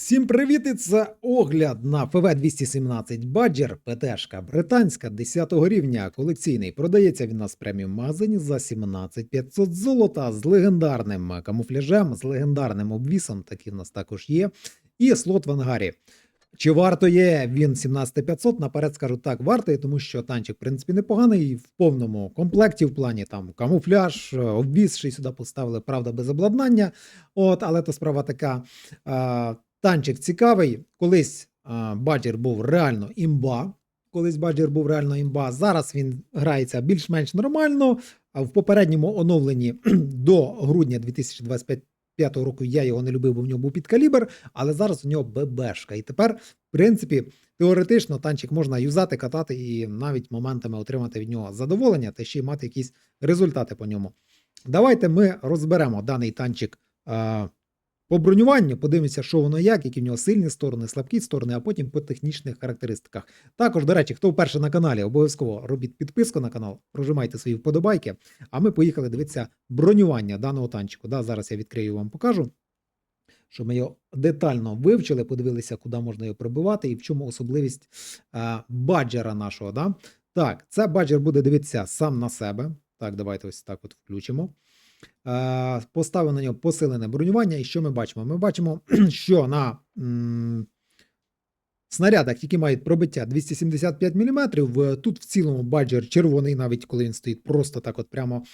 Всім привіт! І це огляд на ФВ-217 Badger, ПТшка британська 10 рівня, колекційний. Продається він нас в магазині за 17500 золота з легендарним камуфляжем, з легендарним обвісом, такий в нас також є. І слот в ангарі. Чи варто є він 17500? Наперед скажу так, вартий, тому що танчик, в принципі, непоганий в повному комплекті, в плані там камуфляж, е, обвіз, ще сюди поставили, правда, без обладнання. От, але то справа така. Танчик цікавий. Колись а, Баджер був реально імба. Колись Баджер був реально імба. Зараз він грається більш-менш нормально. В попередньому оновленні до грудня 2025 року я його не любив, бо в нього був підкалібр, але зараз у нього ББшка. І тепер, в принципі, теоретично танчик можна юзати, катати і навіть моментами отримати від нього задоволення та ще й мати якісь результати по ньому. Давайте ми розберемо даний танчик. По бронюванню подивимося, що воно як, які в нього сильні сторони, слабкі сторони, а потім по технічних характеристиках. Також, до речі, хто вперше на каналі, обов'язково робіть підписку на канал, прожимайте свої вподобайки. А ми поїхали дивитися бронювання даного танчику. Да, зараз я відкрию вам покажу, щоб ми його детально вивчили, подивилися, куди можна його пробивати і в чому особливість а, баджера нашого. Да? Так, це баджер буде дивитися сам на себе. Так, давайте ось так от включимо. Е, Поставив на нього посилене бронювання. І що ми бачимо? Ми бачимо, що на снарядах, які мають пробиття 275 мм, тут в цілому баджер червоний, навіть коли він стоїть просто так, от прямо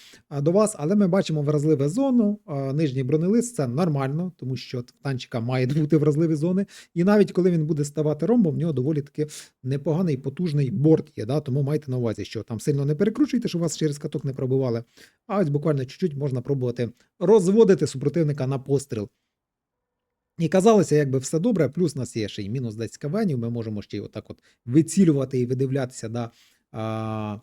до вас. Але ми бачимо вразливу зону. Нижній бронелист це нормально, тому що в танчика має бути вразливі зони. І навіть коли він буде ставати ромбом, в нього доволі таки непоганий потужний борт є. Да? Тому майте на увазі, що там сильно не перекручуйте, щоб вас через каток не пробивали. А ось буквально чуть-чуть можна пробувати розводити супротивника на постріл. І казалося, якби все добре, плюс у нас є ще й мінус 10 кавенів, ми можемо ще й отак от вицілювати і видивлятися да, а,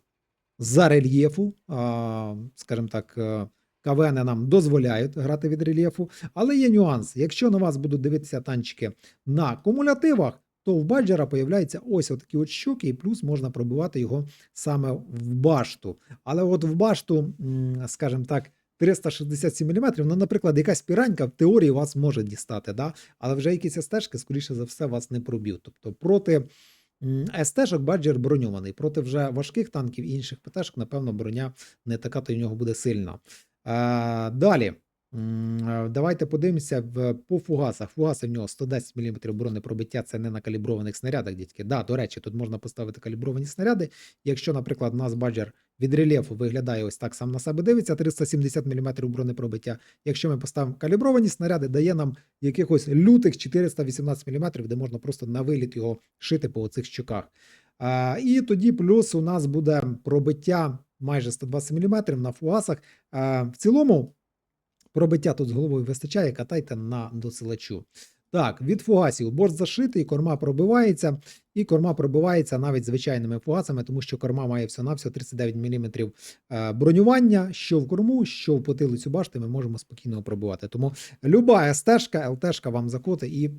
за рельєфу. А, скажімо так, е, кавени нам дозволяють грати від рельєфу. Але є нюанс. Якщо на вас будуть дивитися танчики на кумулятивах, то в баджера появляються ось такі от щоки, і плюс можна пробивати його саме в башту. Але от в башту, скажімо так, 367 мм, ну, наприклад, якась піранька в теорії вас може дістати, да? але вже якісь стежки, скоріше за все, вас не проб'ють. Тобто проти СТ-шок баджер броньований, проти вже важких танків і інших ПТ-шок, напевно, броня не така, то й в нього буде сильна. Е, далі. Е, Давайте подивимося по фугасах. Фугаси в нього 110 мм бронепробиття, це не на каліброваних снарядах, дітки. Да, до речі, тут можна поставити калібровані снаряди. Якщо, наприклад, у нас баджер від рельєфу виглядає ось так сам на себе дивиться, 370 мм бронепробиття. Якщо ми поставимо калібровані снаряди, дає нам якихось лютих 418 мм, де можна просто на виліт його шити по оцих щоках. А, і тоді плюс у нас буде пробиття майже 120 мм на фугасах. А, в цілому пробиття тут з головою вистачає, катайте на досилачу. Так, від фугасів борт зашитий, корма пробивається, і корма пробивається навіть звичайними фугасами, тому що корма має всього-навсього 39 мм е, бронювання, що в корму, що в потилицю башти, ми можемо спокійно пробивати. Тому люба СТ-шка, ЛТ-шка вам закоти і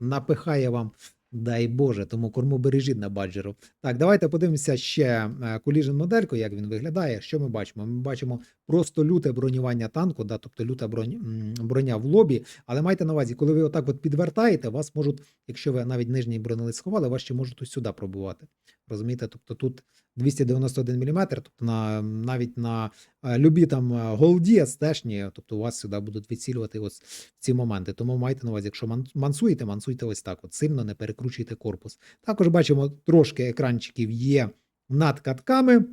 напихає вам. Дай Боже, тому корму бережіть на баджеру. Так, давайте подивимося ще е, Collision модельку, як він виглядає. Що ми бачимо? Ми бачимо просто люте бронювання танку, да, тобто люта бронь, броня в лобі. Але майте на увазі, коли ви отак от підвертаєте, вас можуть, якщо ви навіть нижній бронелист сховали, вас ще можуть ось сюди пробувати. Розумієте? Тобто тут 291 мм, тобто на, навіть на е, любі там е, голді, стешні, тобто у вас сюди будуть відцілювати ось ці моменти. Тому майте на увазі, якщо мансуєте, мансуйте ось так, от сильно не перекручуйте корпус. Також бачимо, трошки екранчиків є над катками.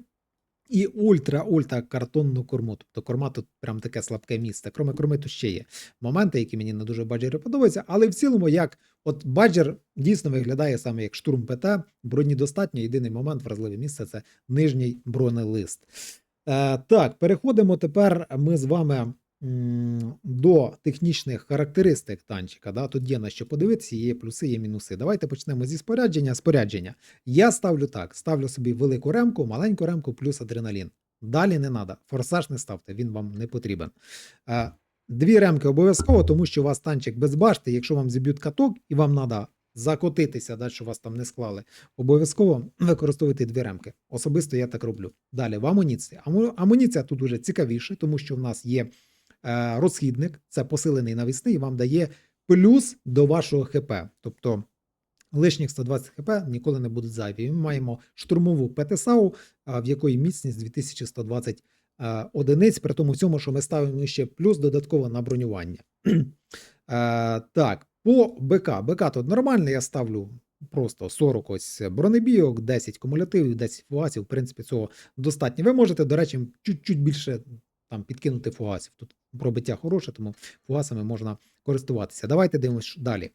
І ультра-ультра картонну корму. Тобто корма тут прям таке слабке місце. Кроме корми, тут ще є моменти, які мені не дуже баджери подобаються. Але в цілому, як от баджер дійсно виглядає саме як штурм ПТ, броні достатньо. Єдиний момент, вразливе місце це нижній бронелист. Е, так, переходимо тепер ми з вами до технічних характеристик танчика. Да? Тут є на що подивитися, є плюси, є мінуси. Давайте почнемо зі спорядження. Спорядження. Я ставлю так: ставлю собі велику ремку, маленьку ремку плюс адреналін. Далі не треба. Форсаж не ставте, він вам не потрібен. Е, Дві ремки обов'язково, тому що у вас танчик без башти, якщо вам зіб'ють каток і вам треба закотитися, да, що вас там не склали, обов'язково використовуйте дві ремки. Особисто я так роблю. Далі в амуніції. Амуніція тут уже цікавіше, тому що в нас є розхідник, це посилений навісний, і вам дає плюс до вашого ХП. Тобто лишніх 120 хп ніколи не будуть зайві. Ми маємо штурмову ПТСАУ, в якої міцність 2120 одиниць, при тому всьому, що ми ставимо ще плюс додатково на бронювання. Е, Так, по БК. БК тут нормально, я ставлю просто 40 ось бронебійок, 10 кумулятивів, 10 фугасів. В принципі, цього достатньо. Ви можете, до речі, чуть-чуть більше там підкинути фугасів. Тут пробиття хороше, тому фугасами можна користуватися. Давайте дивимось далі.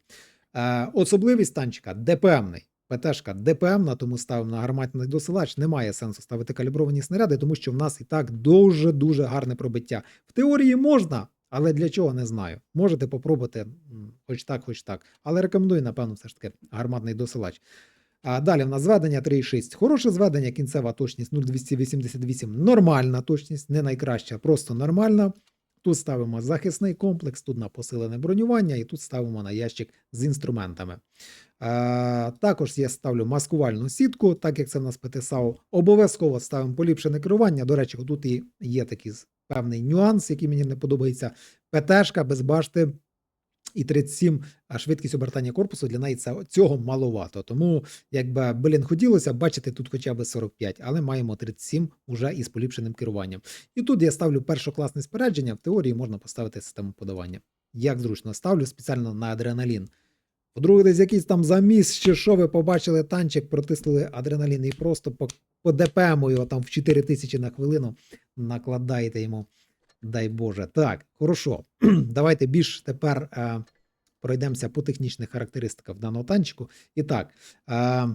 Е, особливість танчика ДПМний. ПТшка ДПМна, тому ставимо на гарматний досилач. Немає сенсу ставити калібровані снаряди, тому що в нас і так дуже-дуже гарне пробиття. В теорії можна, але для чого не знаю. Можете попробувати, хоч так, хоч так. Але рекомендую, напевно, все ж таки гарматний досилач. А далі в нас зведення 3,6. Хороше зведення, кінцева точність 0,288. Нормальна точність, не найкраща, просто нормальна. Тут ставимо захисний комплекс, тут на посилене бронювання, і тут ставимо на ящик з інструментами. Е, також я ставлю маскувальну сітку, так як це в нас ПТСАУ. Обов'язково ставимо поліпшене керування. До речі, тут і є такий певний нюанс, який мені не подобається. ПТшка без башти і 37 а швидкість обертання корпусу для неї цього маловато. Тому, якби блін, хотілося бачити тут хоча б 45, але маємо 37 уже із поліпшеним керуванням. І тут я ставлю першокласне спорядження. В теорії можна поставити систему подавання. Як зручно ставлю спеціально на адреналін. По-друге, десь якийсь там заміс, чи що ви побачили танчик, протиснули адреналін і просто по, по ДПМу його там в 4000 на хвилину накладаєте йому. Дай Боже. Так, хорошо. Давайте більш тепер е, пройдемося по технічних характеристиках даного танчику. І так, е,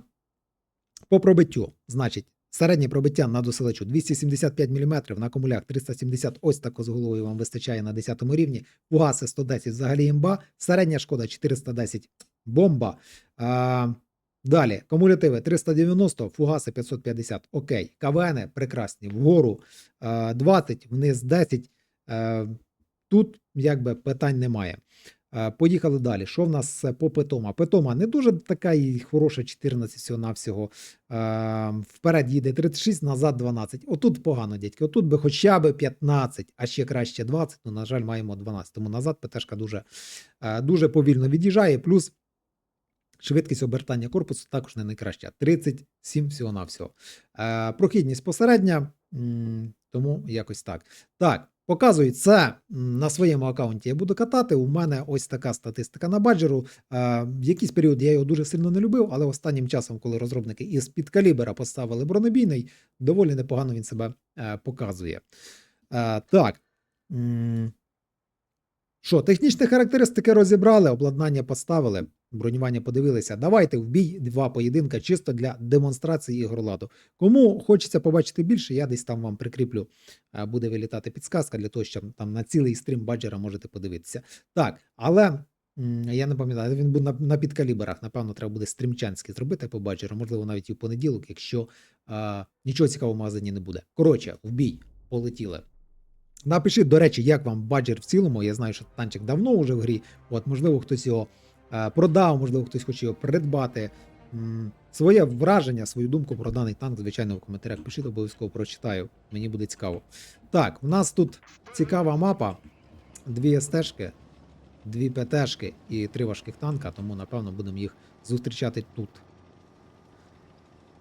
по пробиттю, значить, середнє пробиття на досилачу 275 мм, на акумулях 370, ось так з головою вам вистачає на 10 рівні. Фугаси 110 взагалі імба, середня шкода 410 бомба. Е, Далі, кумулятиви 390, фугаси 550. Окей. КВН прекрасні. Вгору е, 20, вниз 10. Е, Тут якби питань немає. Е, Поїхали далі. Що в нас е, по Петома? Петома не дуже така і хороша, 14 всього навсього. Е, Вперед їде 36, назад 12. Отут погано, дядьки. Отут би хоча б 15, а ще краще 20. Ну, на жаль, маємо 12. Тому назад ПТшка дуже, е, дуже повільно від'їжджає. Плюс Швидкість обертання корпусу також не найкраща. 37 всього-навсього. Е, прохідність посередня, тому якось так. Так, показую це на своєму аккаунті. Я буду катати. У мене ось така статистика на баджеру. Е, в якийсь період я його дуже сильно не любив, але останнім часом, коли розробники із під калібера поставили бронебійний, доволі непогано він себе е, показує. Так. Що, технічні характеристики розібрали, обладнання поставили, бронювання подивилися. Давайте в бій два поєдинка чисто для демонстрації ігроладу. Кому хочеться побачити більше, я десь там вам прикріплю. е, Буде вилітати підсказка для того, щоб там на цілий стрім баджера можете подивитися. Так, але я не пам'ятаю, він був на, на підкаліберах. Напевно, треба буде стрімчанський зробити по баджеру, можливо, навіть і в понеділок, якщо е, нічого цікавого в магазині не буде. Коротше, в бій полетіли. Напишіть, до речі, як вам баджер в цілому. Я знаю, що танчик давно вже в грі. От, можливо, хтось його продав, можливо, хтось його придбати. Своє враження, свою думку про даний танк, звичайно, в коментарях пишіть, обов'язково прочитаю. Мені буде цікаво. Так, в нас тут цікава мапа. Дві СТшки, дві ПТшки і три важких танка, тому, напевно, будемо їх зустрічати тут.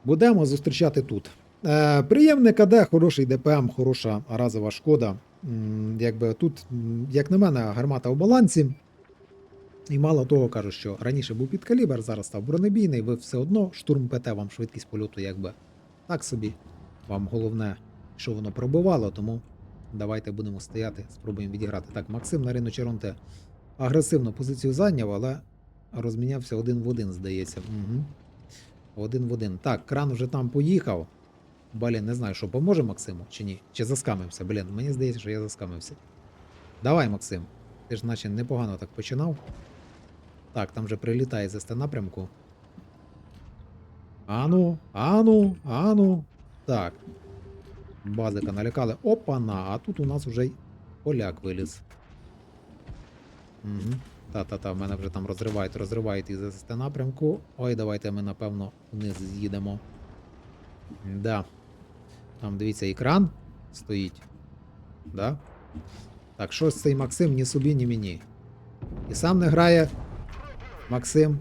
Будемо зустрічати тут. Е, приємне КД, хороший ДПМ, хороша разова шкода. М, Якби тут, як на мене, гармата у балансі. І мало того кажу, що раніше був підкалібр, зараз став бронебійний, ви все одно штурм ПТ вам швидкість польоту якби так собі. Вам головне, що воно пробивало, тому давайте будемо стояти, спробуємо відіграти. Так, Максим на Рину Черонте агресивно позицію зайняв, але розмінявся один в один, здається. Угу. Один в один. Так, кран вже там поїхав. Блін, не знаю, що поможе Максиму чи ні. Чи заскамився. Блін, мені здається, що я заскамився. Давай, Максим. Ти ж наче непогано так починав. Так, там вже прилітає з СТ напрямку. Ану, ану, ану. Так. Базика налякали. Опана, а тут у нас вже поляк виліз. Угу. Та-та-та, в мене вже там розривають, розривають із СТ напрямку. Ой, давайте ми, напевно, вниз з'їдемо. Да. Там дивіться, екран стоїть. Да? Так, щось цей Максим ні собі, ні мені. І сам не грає. Максим.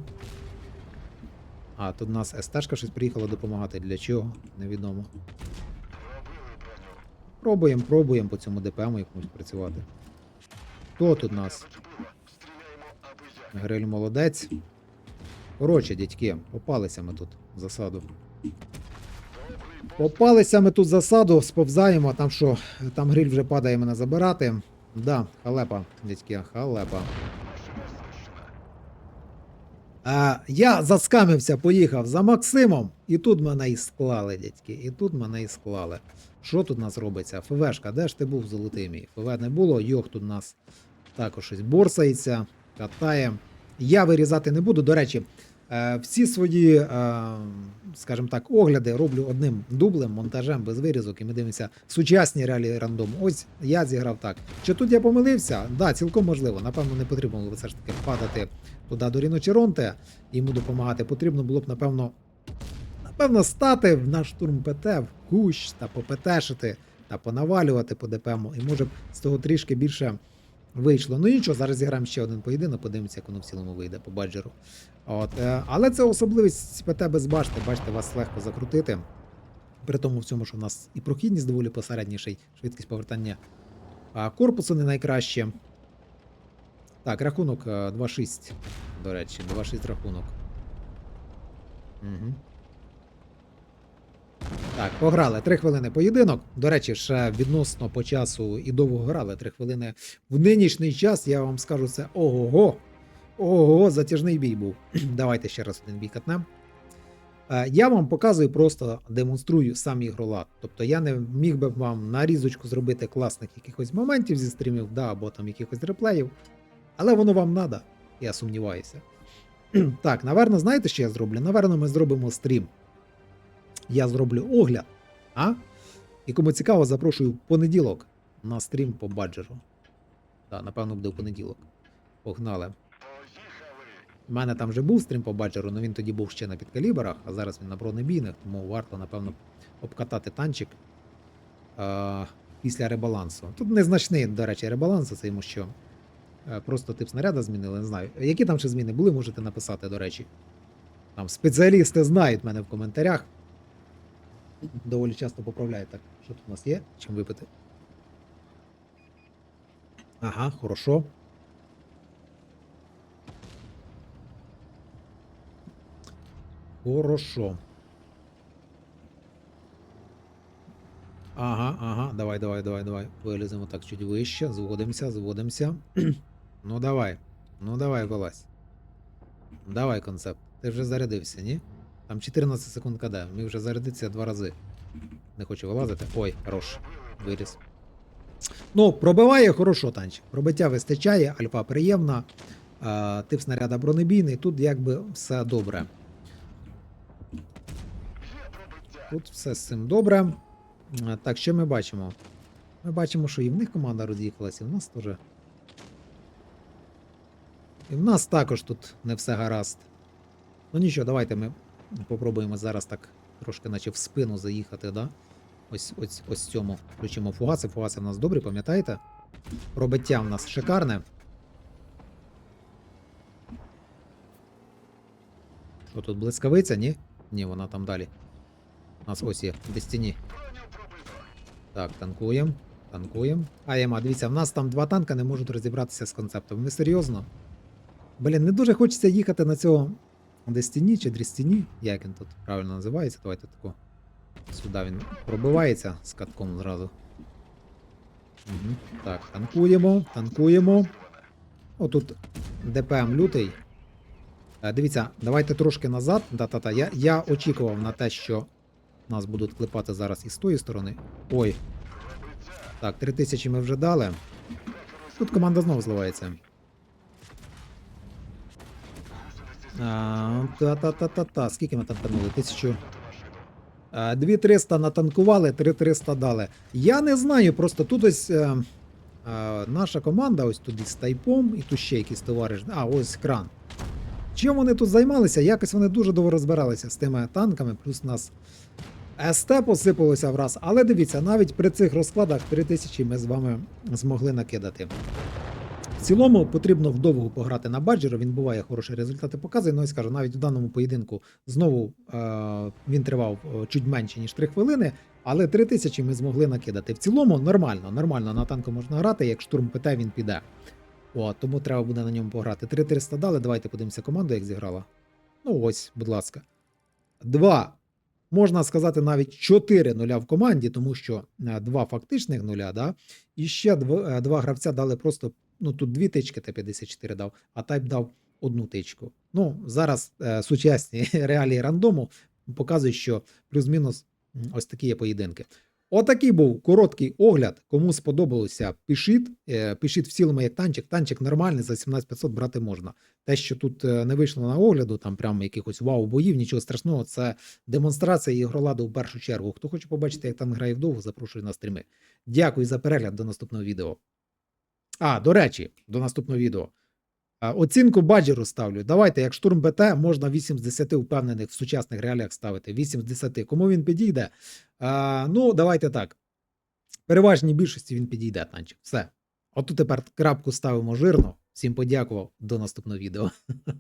А, тут у нас СТшка щось приїхала допомагати. Для чого? Невідомо. Пробуємо, пробуємо по цьому ДПМу якомусь працювати. Хто тут у нас? Гриль молодець. Коротше, дядьки, попалися ми тут в засаду. Попалися ми тут в засаду, сповзаємо, там що, там гриль вже падає мене забирати. Да, халепа, дядьки, халепа. А, я заскамився, поїхав за Максимом, і тут мене і склали, дядьки, і тут мене і склали. Що тут у нас робиться? ФВшка, де ж ти був золотий мій? ФВ не було, йох тут у нас також щось борсається, катає. Я вирізати не буду. До речі, всі свої, е, скажімо так, огляди роблю одним дублем, монтажем без вирізок, і ми дивимося сучасні реалії рандому. Ось я зіграв так. Чи тут я помилився? Да, цілком можливо. Напевно, не потрібно було все ж таки падати туди до Ріно Черонте, і йому допомагати. Потрібно було б, напевно, напевно, стати на штурм ПТ, в кущ та попетешити та понавалювати по ДПМу. І може б з того трішки більше вийшло. Ну нічого, зараз зіграємо ще один поєдинок, подивимося, як воно в цілому вийде по баджеру. От, е, але це особливість ПТ без башти. Бачите, вас легко закрутити. При тому всьому, що в нас і прохідність доволі посередніший, швидкість повертання корпусу не найкраще. Так, рахунок е, 2-6. До речі, 2-6 рахунок. Угу. Так, пограли 3 хвилини поєдинок. До речі, ще відносно по часу і довго грали 3 хвилини. В нинішній час я вам скажу це ого-го. Ого, затяжний бій був. Давайте ще раз один бій катнем. Е, Я вам показую, просто демонструю сам ігролад. Тобто я не міг би вам нарізочку зробити класних якихось моментів зі стрімів, да, або там якихось реплеїв. Але воно вам надо, я сумніваюся. Так, наверно, знаєте, що я зроблю? Наверно, ми зробимо стрім. Я зроблю огляд. А? І кому цікаво, запрошую в понеділок на стрім по баджеру. Так, напевно, буде в понеділок. Погнали. У мене там вже був стрім по баджеру, але він тоді був ще на підкаліберах, а зараз він на бронебійних, тому варто, напевно, обкатати танчик е- після ребалансу. Тут незначний, до речі, ребаланс, це йому що. Е, Просто тип снаряда змінили, не знаю. Які там ще зміни були, можете написати, до речі. Там спеціалісти знають мене в коментарях. Доволі часто поправляють так. Що тут у нас є? Чим випити? Ага, хорошо. Хорошо. Ага, ага, давай, давай, давай, давай. Виліземо так чуть вище, зводимося, зводимося. ну давай. Ну давай, вилазь. Давай, концепт. Ти вже зарядився, ні? Там 14 секунд КД. Міг вже зарядитися два рази. Не хочу вилазити. Ой, хорош. Виріс. Ну, пробиває хорошо танчик. Пробиття вистачає, альфа приємна. А, тип снаряда бронебійний. Тут якби все добре. Тут все з цим добре. Так, що ми бачимо? Ми бачимо, що і в них команда роз'їхалася, і в нас теж. І в нас також тут не все гаразд. Ну нічого, давайте ми попробуємо зараз так трошки наче в спину заїхати, да? Ось ось ось цьому. Включимо фугаси. Фугаси в нас добрі, пам'ятаєте? Пробиття в нас шикарне. Що тут блискавиця, ні? Ні, вона там далі. У нас ось є в стіні. Так, танкуємо. Танкуємо. А, Яма, дивіться, в нас там два танка не можуть розібратися з концептом. Ми серйозно? Блін, не дуже хочеться їхати на цього Дестіні чи Дрістіні. Як він тут правильно називається? Давайте тако. Сюди він пробивається з катком зразу. Угу. Так, танкуємо, танкуємо. Отут ДПМ лютий. Е, Дивіться, давайте трошки назад. Та-та-та. Я, я очікував на те, що нас будуть клепати зараз із тої сторони. Ой. Так, 3000 ми вже дали. Тут команда знову зливається. А, Та-та-та-та-та. Скільки ми танканули? Тисячу. А, 2300 натанкували, 3300 дали. Я не знаю, просто тут ось е, е, наша команда, ось тут з тайпом, і тут ще якийсь товариш. А, ось кран. Чим вони тут займалися? Якось вони дуже довго розбиралися з тими танками, плюс у нас СТ посипалося враз. Але дивіться, навіть при цих розкладах 3000 ми з вами змогли накидати. В цілому потрібно вдовго пограти на баджера. Він буває хороші результати показує. Ну і скажу, навіть у даному поєдинку знову е, він тривав е, чуть менше ніж 3 хвилини, але 3 тисячі ми змогли накидати. В цілому нормально, нормально на танку можна грати. Як штурм ПТ, він піде. О, тому треба буде на ньому пограти. 3-300 дали. Давайте подивимося команду, як зіграла. Ну ось, будь ласка. Два. Можна сказати, навіть 4 нуля в команді, тому що е, два фактичних нуля, да? і ще два, е, два гравця дали просто. Ну, тут дві тички Т-54 дав, а тайп дав одну тичку. Ну, зараз е, сучасні реалії рандому показують, що плюс-мінус ось такі є поєдинки. Отакий був короткий огляд. Кому сподобалося, пишіть. Е, пишіть в цілому як танчик. Танчик нормальний, за 17500 брати можна. Те, що тут е, не вийшло на огляду, там прямо якихось вау-боїв, нічого страшного, це демонстрація ігроладу в першу чергу. Хто хоче побачити, як там грає вдовго, запрошую на стріми. Дякую за перегляд до наступного відео. А, до речі, до наступного відео. Оцінку баджеру ставлю. Давайте, як штурм БТ, можна 8 з 10 впевнених в сучасних реаліях ставити. 8 з 10. Кому він підійде? А, ну, давайте так. Переважній більшості він підійде, танчик. Все. Отут тепер крапку ставимо жирно. Всім подякував. До наступного відео.